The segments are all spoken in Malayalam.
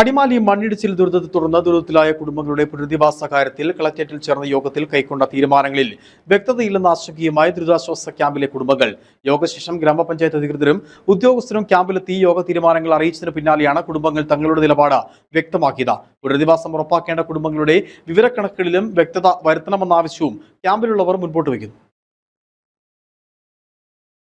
അടിമാലി മണ്ണിടിച്ചിൽ ദുരിതത്തെ തുടർന്ന് ദുരിതത്തിലായ കുടുംബങ്ങളുടെ പുനരധിവാസ കാര്യത്തിൽ കളക്ടറേറ്റിൽ ചേർന്ന യോഗത്തിൽ കൈക്കൊണ്ട തീരുമാനങ്ങളിൽ വ്യക്തതയില്ലെന്ന ആശങ്കയുമായി ദുരിതാശ്വാസ ക്യാമ്പിലെ കുടുംബങ്ങൾ. യോഗശേഷം ഗ്രാമപഞ്ചായത്ത് അധികൃതരും ഉദ്യോഗസ്ഥരും ക്യാമ്പിലെത്തി യോഗ തീരുമാനങ്ങൾ അറിയിച്ചതിന് പിന്നാലെയാണ് കുടുംബങ്ങൾ തങ്ങളുടെ നിലപാട് വ്യക്തമാക്കിയത്. പുനരധിവാസം ഉറപ്പാക്കേണ്ട കുടുംബങ്ങളുടെ വിവരക്കണക്കുകളിലും വ്യക്തത വരുത്തണമെന്ന ആവശ്യവും ക്യാമ്പിലുള്ളവർ മുൻപോട്ട് വയ്ക്കുന്നു.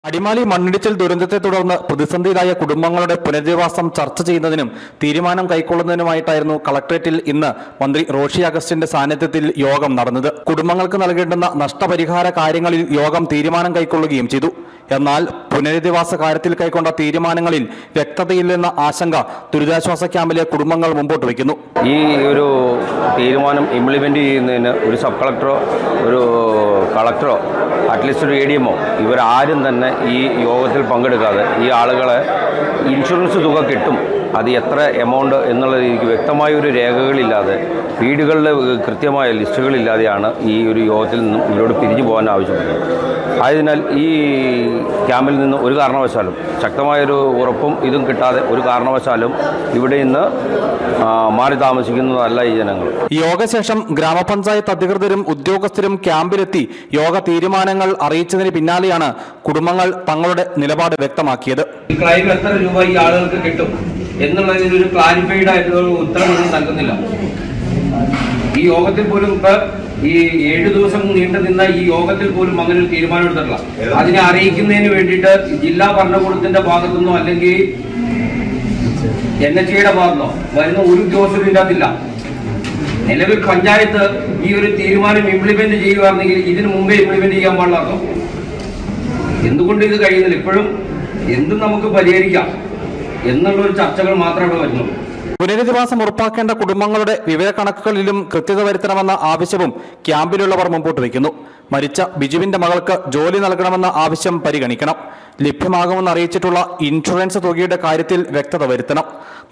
അടിമാലി മണ്ണിടിച്ചിൽ ദുരന്തത്തെ തുടർന്ന് പ്രതിസന്ധിയിലായ കുടുംബങ്ങളുടെ പുനരധിവാസം ചർച്ച ചെയ്യുന്നതിനും തീരുമാനം കൈക്കൊള്ളുന്നതിനുമായിട്ടായിരുന്നു കളക്ടറേറ്റിൽ ഇന്ന് മന്ത്രി റോഷി അഗസ്റ്റിന്റെ സാന്നിധ്യത്തിൽ യോഗം നടന്നത്. കുടുംബങ്ങൾക്ക് നൽകേണ്ടുന്ന നഷ്ടപരിഹാര കാര്യങ്ങളിൽ യോഗം തീരുമാനം കൈക്കൊള്ളുകയും ചെയ്തു. എന്നാൽ പുനരധിവാസ കാര്യത്തിൽ കൈക്കൊണ്ട തീരുമാനങ്ങളിൽ വ്യക്തതയില്ലെന്ന ആശങ്ക ദുരിതാശ്വാസ ക്യാമ്പിലെ കുടുംബങ്ങൾ മുമ്പോട്ട് വയ്ക്കുന്നു. ഈ ഒരു തീരുമാനം ഇംപ്ലിമെന്റ് ചെയ്യുന്നതിന് ഒരു സബ് കളക്ടറോ ഒരു കളക്ടറോ അറ്റ്ലീസ്റ്റ് ഒരു എ ഡി എമ്മോ ഇവരാരും തന്നെ ഈ യോഗത്തിൽ പങ്കെടുക്കാതെ ഈ ആളുകളെ ഇൻഷുറൻസ് തുക കിട്ടും. അത് എത്ര എമൗണ്ട് എന്നുള്ള രീതിക്ക് വ്യക്തമായ ഒരു രേഖകളില്ലാതെ വീടുകളുടെ കൃത്യമായ ലിസ്റ്റുകളില്ലാതെയാണ് ഈ ഒരു യോഗത്തിൽ നിന്നും ഇവരോട് പിരിഞ്ഞു പോകാൻ ആവശ്യപ്പെട്ടത് ആയതിനാൽ ഈ ക്യാമ്പിൽ നിന്ന് ഒരു കാരണവശാലും ശക്തമായൊരു ഉറപ്പും ഇതും കിട്ടാതെ ഒരു കാരണവശാലും ഇവിടെ നിന്ന് മാറി താമസിക്കുന്നതല്ല ഈ ജനങ്ങൾ. യോഗശേഷം ഗ്രാമപഞ്ചായത്ത് അധികൃതരും ഉദ്യോഗസ്ഥരും ക്യാമ്പിലെത്തി യോഗ തീരുമാനങ്ങൾ അറിയിച്ചതിന് പിന്നാലെയാണ് കുടുംബങ്ങൾ തങ്ങളുടെ നിലപാട് വ്യക്തമാക്കിയത്. ക്ലൈം എത്ര രൂപ ഈ ആളുകൾക്ക് കിട്ടും? എന്നുള്ളതിനൊരു ക്ലാരിഫൈഡ് ആയിട്ടുള്ള ഉത്തരവൊന്നും ഉത്തരം നൽകുന്നില്ല. ഈ യോഗത്തിൽ പോലും ഇപ്പൊ ഈ ഏഴു ദിവസം നീണ്ടു നിന്ന ഈ യോഗത്തിൽ പോലും അങ്ങനെ ഒരു തീരുമാനം എടുത്തിട്ടില്ല അതിനെ അറിയിക്കുന്നതിന് വേണ്ടിയിട്ട് ജില്ലാ ഭരണകൂടത്തിന്റെ ഭാഗത്തുനിന്നോ അല്ലെങ്കിൽ എൻ എച്ച് ഐയുടെ ഭാഗത്തുനിന്നോ വരുന്ന ഒരു ഉദ്യോഗസ്ഥരും ഇല്ലാത്തില്ല നിലവിൽ പഞ്ചായത്ത് ഈ ഒരു തീരുമാനം ഇംപ്ലിമെന്റ് ചെയ്യുകയാണെങ്കിൽ ഇതിനു മുമ്പേ ഇംപ്ലിമെന്റ് ചെയ്യാൻ പാടില്ലാത്തോ എന്തുകൊണ്ട് ഇത് കഴിയുന്നില്ല? ഇപ്പോഴും എന്തും നമുക്ക് പരിഹരിക്കാം എന്നുള്ള ഒരു ചർച്ചകൾ മാത്രമേ ഇവിടെ വരുന്നുള്ളൂ. പുനരധിവാസം ഉറപ്പാക്കേണ്ട കുടുംബങ്ങളുടെ വിവരക്കണക്കുകളിലും കൃത്യത വരുത്തണമെന്ന ആവശ്യവും ക്യാമ്പിലുള്ളവർ മുമ്പോട്ട് വയ്ക്കുന്നു. മരിച്ച ബിജുവിന്റെ മകൾക്ക് ജോലി നൽകണമെന്ന ആവശ്യം പരിഗണിക്കണം. ലഭ്യമാകുമെന്ന് അറിയിച്ചിട്ടുള്ള ഇൻഷുറൻസ് തുകയുടെ കാര്യത്തിൽ വ്യക്തത വരുത്തണം.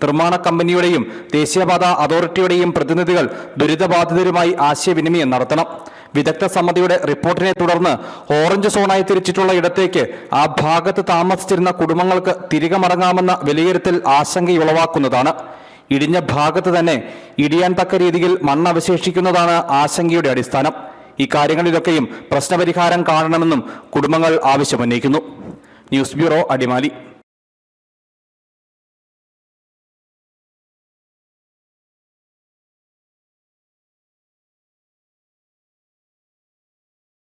നിർമ്മാണ കമ്പനിയുടെയും ദേശീയപാത അതോറിറ്റിയുടെയും പ്രതിനിധികൾ ദുരിതബാധിതരുമായി ആശയവിനിമയം നടത്തണം. വിദഗ്ധ സമിതിയുടെ റിപ്പോർട്ടിനെ തുടർന്ന് ഓറഞ്ച് സോണായി തിരിച്ചിട്ടുള്ള ഇടത്തേക്ക് ആ ഭാഗത്ത് താമസിച്ചിരുന്ന കുടുംബങ്ങൾക്ക് തിരികെ മടങ്ങാമെന്ന വിലയിരുത്തൽ ആശങ്കയുളവാക്കുന്നതാണ്. ഇടിഞ്ഞ ഭാഗത്ത് തന്നെ ഇടിയാൻ തക്ക രീതിയിൽ മണ്ണ് അവശേഷിക്കുന്നതാണ് ആശങ്കയുടെ അടിസ്ഥാനം. ഇക്കാര്യങ്ങളിലൊക്കെയും പ്രശ്നപരിഹാരം കാണണമെന്നും കുടുംബങ്ങൾ ആവശ്യമുന്നയിക്കുന്നു. News bureau Adimali.